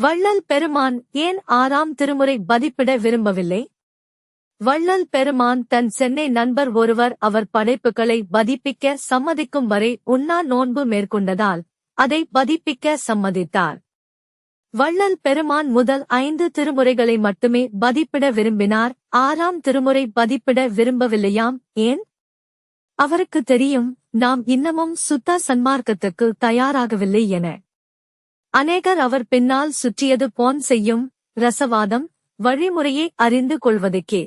வள்ளல் பெருமான் ஏன் ஆறாம் திருமுறை பதிப்பிட விரும்பவில்லை? வள்ளல் பெருமான் தன் சென்னை நண்பர் ஒருவர் அவர் படைப்புகளை பதிப்பிக்க சம்மதிக்கும் வரை உண்ணா நோன்பு மேற்கொண்டதால் அதை பதிப்பிக்க சம்மதித்தார். வள்ளல் பெருமான் முதல் ஐந்து திருமுறைகளை மட்டுமே பதிப்பிட விரும்பினார். ஆறாம் திருமுறை பதிப்பிட விரும்பவில்லையாம் ஏன்? அவருக்கு தெரியும் நாம் இன்னமும் சுத்த சன்மார்க்கத்துக்கு தயாராகவில்லை என. அநேகர் அவர் பின்னால் சுற்றியது போன் செய்யும் ரசவாதம் வழிமுறையை அறிந்து கொள்வதற்கே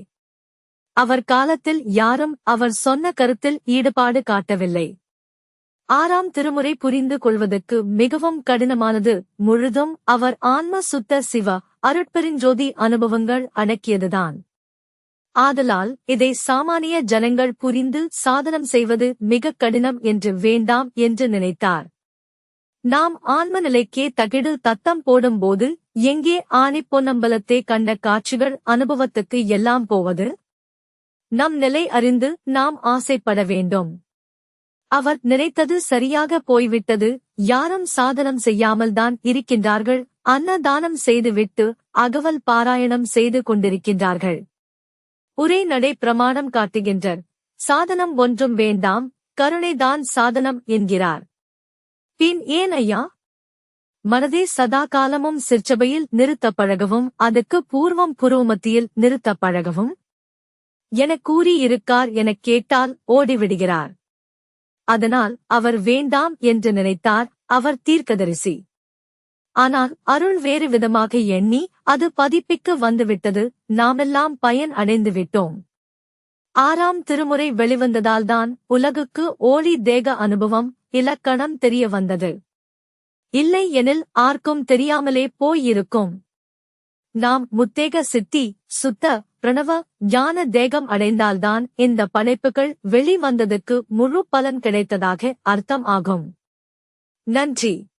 அவர் காலத்தில் யாரும் அவர் சொன்ன கருத்தில் ஈடுபாடு காட்டவில்லை. ஆறாம் திருமுறை புரிந்து கொள்வதற்கு மிகவும் கடினமானது முழுதும் அவர் ஆன்ம சுத்த சிவ அருட்பெருஞ்சோதி அனுபவங்கள் அடக்கியதுதான். ஆதலால் இதை சாமானிய ஜனங்கள் புரிந்து சாதனம் செய்வது மிக கடினம் என்று வேண்டாம் என்று நினைத்தார். நாம் ஆன்ம நிலைக்கே தகிடு தத்தம் போடும்போது எங்கே ஆணி பொன்னம்பலத்தை கண்ட காட்சிகள் அனுபவத்துக்கு எல்லாம் போவது? நம் நிலை அறிந்து நாம் ஆசைப்பட வேண்டும். அவர் நினைத்தது சரியாக போய்விட்டது யாரும் சாதனம் செய்யாமல்தான் இருக்கின்றார்கள் அன்னதானம் செய்துவிட்டு அகவல் பாராயணம் செய்து கொண்டிருக்கின்றார்கள். உரை நடை பிரமாணம் காட்டுகின்றர். சாதனம் ஒன்றும் வேண்டாம் கருணைதான் சாதனம் என்கிறார். பின் ஏன் ஐயா? மனதே சதா காலமும் சிற்சபையில் நிறுத்தப் பழகவும் அதுக்கு பூர்வம் புருவமத்தியில் நிறுத்தப் பழகவும் எனக் கூறியிருக்கார் எனக் கேட்டால் ஓடிவிடுகிறார். அதனால் அவர் வேண்டாம் என்று நினைத்தார் அவர் தீர்க்கதரிசி. ஆனால் அருள் வேறு விதமாக எண்ணி அது பதிப்பிக்க வந்துவிட்டது நாமெல்லாம் பயன் அடைந்து விட்டோம். ஆறாம் திருமுறை வெளிவந்ததால்தான் உலகுக்கு ஓலி தேக அனுபவம் இலக்கணம் தெரிய வந்தது. இல்லை எனில் ஆர்க்கும் தெரியாமலே போயிருக்கும் நாம் முத்தேக சித்தி சுத்த பிரணவ ஞான தேகம் அடைந்தால்தான் இந்த படைப்புகள் வெளிவந்ததற்கு முழு பலன் கிடைத்ததாக அர்த்தம் ஆகும். நன்றி.